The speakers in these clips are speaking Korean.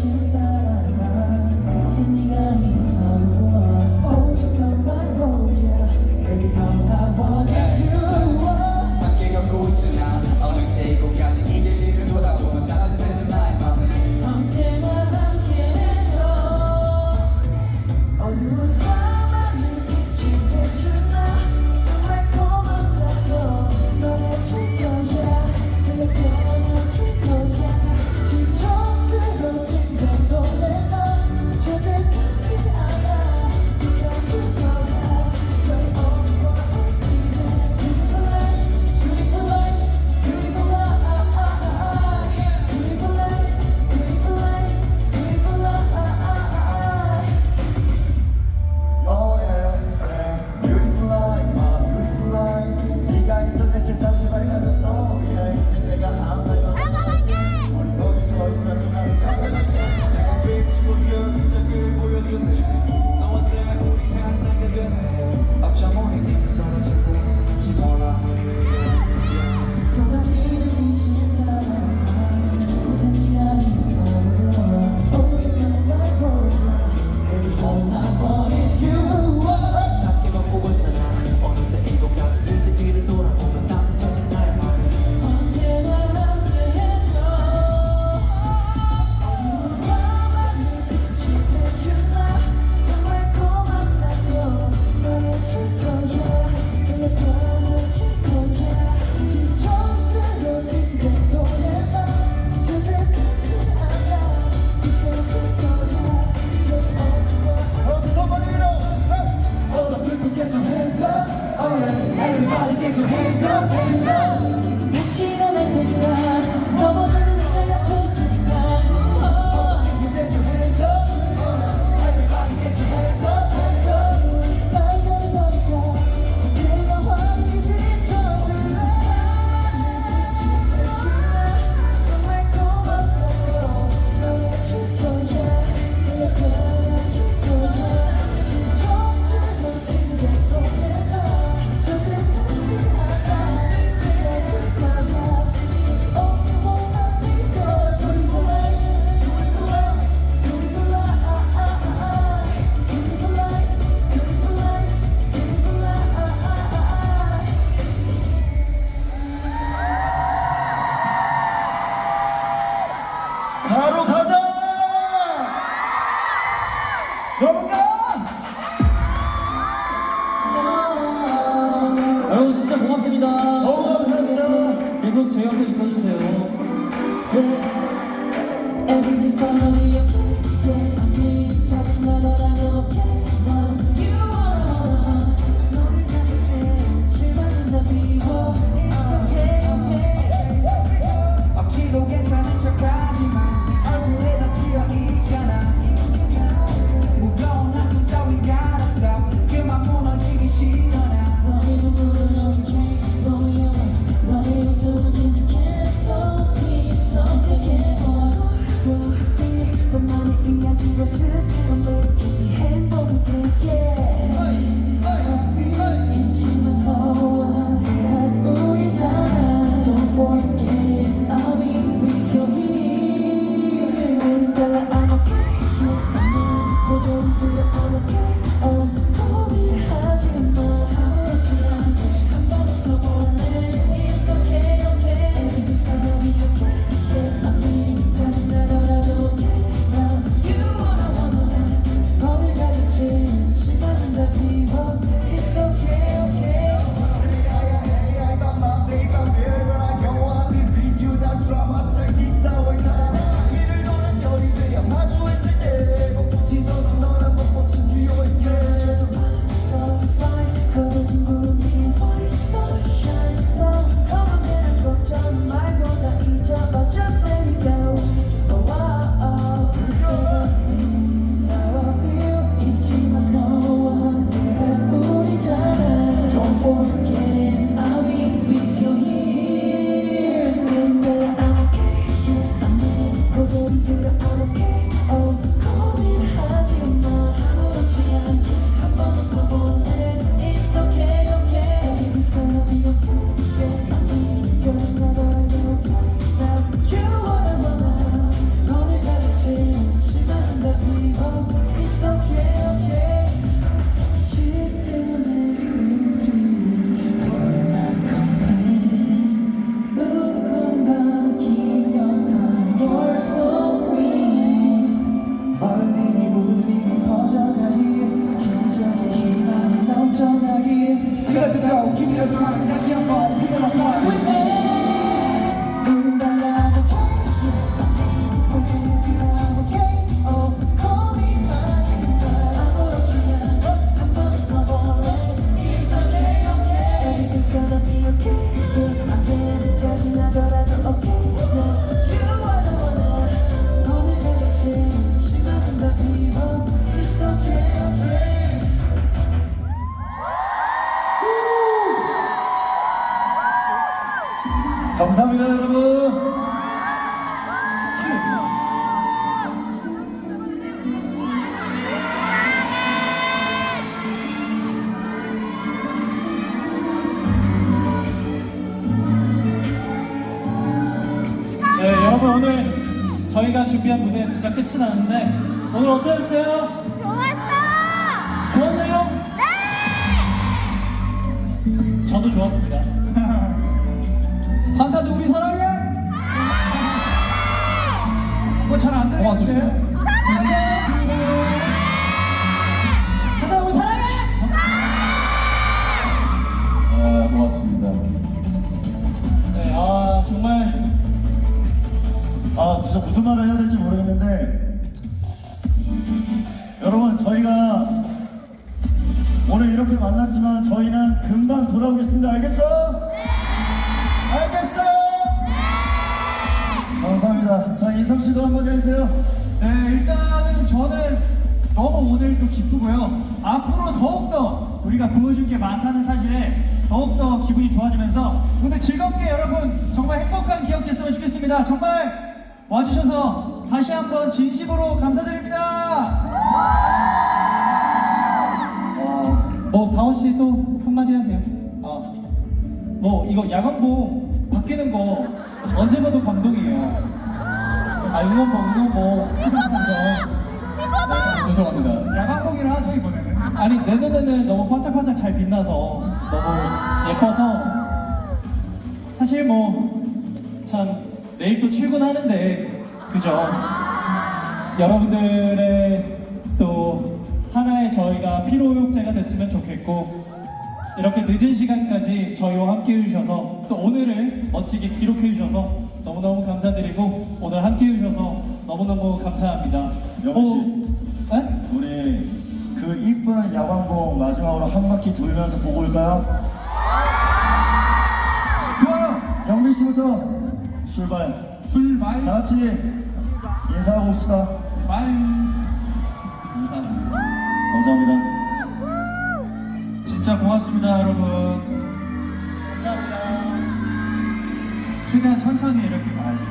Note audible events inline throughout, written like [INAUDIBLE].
知道 보여주네 너와 나 우리 한 땅이 되네 어쩜 우리 서로 아, 여러분 진짜 고맙습니다. 너무 감사합니다. 계속 제 옆에 있어주세요. Everything's gonna be okay. Yeah, I need 짜증나더라도 okay. 넌 you are 너를 가득 채워 실망은 다 비워. 스스로 느낀 행복을 들게. 저희가 준비한 무대 진짜 끝이 나는데 오늘 어떠셨어요? 좋았어! 좋았나요? 네! 저도 좋았습니다. [LAUGHS] 판타지 우리 사랑해? 뭐 잘 안 들리는데? 사랑해! 판타지 우리 사랑해! 아, 고맙습니다. 네, 아 정말 아, 진짜 무슨 말을 해야 될지 모르겠는데, 여러분, 저희가 오늘 이렇게 만났지만 저희는 금방 돌아오겠습니다. 알겠죠? 알겠어요? 감사합니다. 자, 인성 씨도 한마디 해주세요. 네, 일단은 저는 너무 오늘도 기쁘고요. 앞으로 더욱더 우리가 보여줄 게 많다는 사실에 더욱더 기분이 좋아지면서 오늘 즐겁게 여러분 정말 행복한 기억 됐으면 좋겠습니다. 정말 와주셔서 다시 한번 진심으로 감사드립니다. 뭐 다원 씨 또 한마디 하세요. 아, 뭐 이거 야광봉 바뀌는 거 언제 봐도 감동이에요. 아 응원 봉 응원봉. 수고봐! 죄송합니다. 야광봉이라 하죠 이번에는. 아니 내년에는 너무 반짝반짝 잘 빛나서 너무 예뻐서 사실 뭐 참 내일 또 출근하는데 그죠? 여러분들의 또 하나의 저희가 피로욕제가 됐으면 좋겠고 이렇게 늦은 시간까지 저희와 함께 해주셔서 또 오늘을 멋지게 기록해 주셔서 너무너무 감사드리고 오늘 함께 해주셔서 너무너무 감사합니다. 영씨. 뭐, 네? 우리 그 이쁜 야광봉 마지막으로 한 바퀴 돌면서 보고 올까요? 좋아요. 영민 씨부터 출발. 출발. 다 같이 인사하고 옵시다. 말. 감사합니다. 감사합니다. 진짜 고맙습니다 여러분. 최대한 천천히 이렇게 가야지.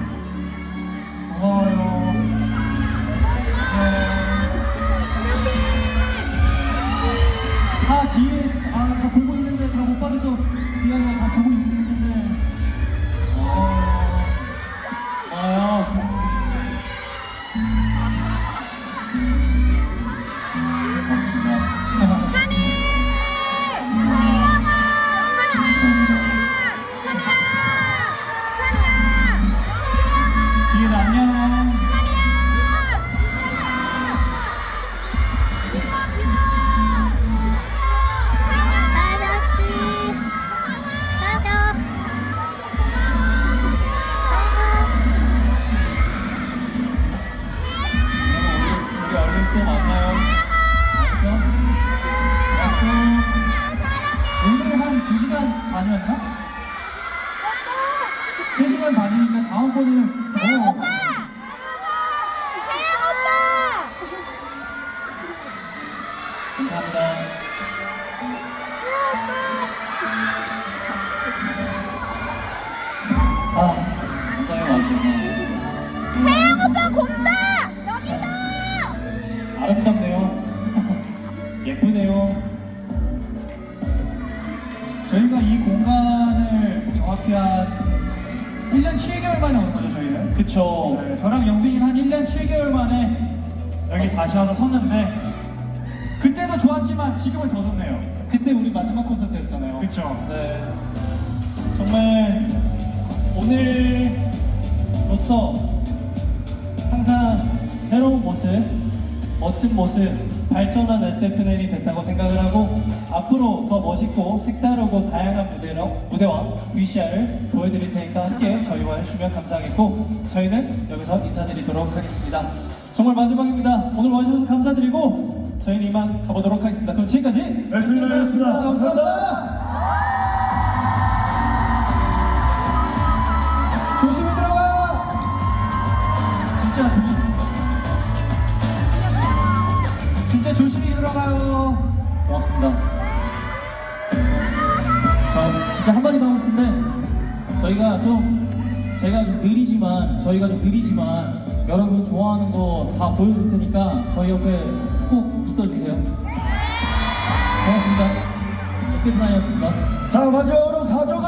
감사합니다. 아, 감사해요 와주셔서. 태양 오빠 곱다! 여기다! 아름답네요. [LAUGHS] 예쁘네요. 저희가 이 공간을 정확히 한 1년 7개월 만에 오는 거죠 저희는 그쵸. 네, 저랑 영빈이 한 1년 7개월 만에 여기 다시 와서 섰는데 좋았지만 지금은 더 좋네요 그때 우리 마지막 콘서트였잖아요. 그쵸 네. 정말 오늘로써 항상 새로운 모습, 멋진 모습, 발전한 SFN이 됐다고 생각을 하고 앞으로 더 멋있고 색다르고 다양한 무대로, 무대와 VCR을 보여드릴 테니까 함께 저희와 해주시면 감사하겠고 저희는 여기서 인사드리도록 하겠습니다. 정말 마지막입니다. 오늘 와주셔서 감사드리고 저희는 이만 가보도록 하겠습니다. 그럼 지금까지 말씀드렸습니다. 감사합니다. 조심히 들어가 진짜 조심 진짜 조심히 들어가요 고맙습니다. 저 진짜 한마디만 하고 싶은데 저희가 좀 제가 좀 느리지만 저희가 좀 느리지만 여러분 좋아하는 거 다 보여줄 테니까 저희 옆에 꼭 있어주세요. 고맙습니다. SF9이었습니다. 자 마지막으로 가족을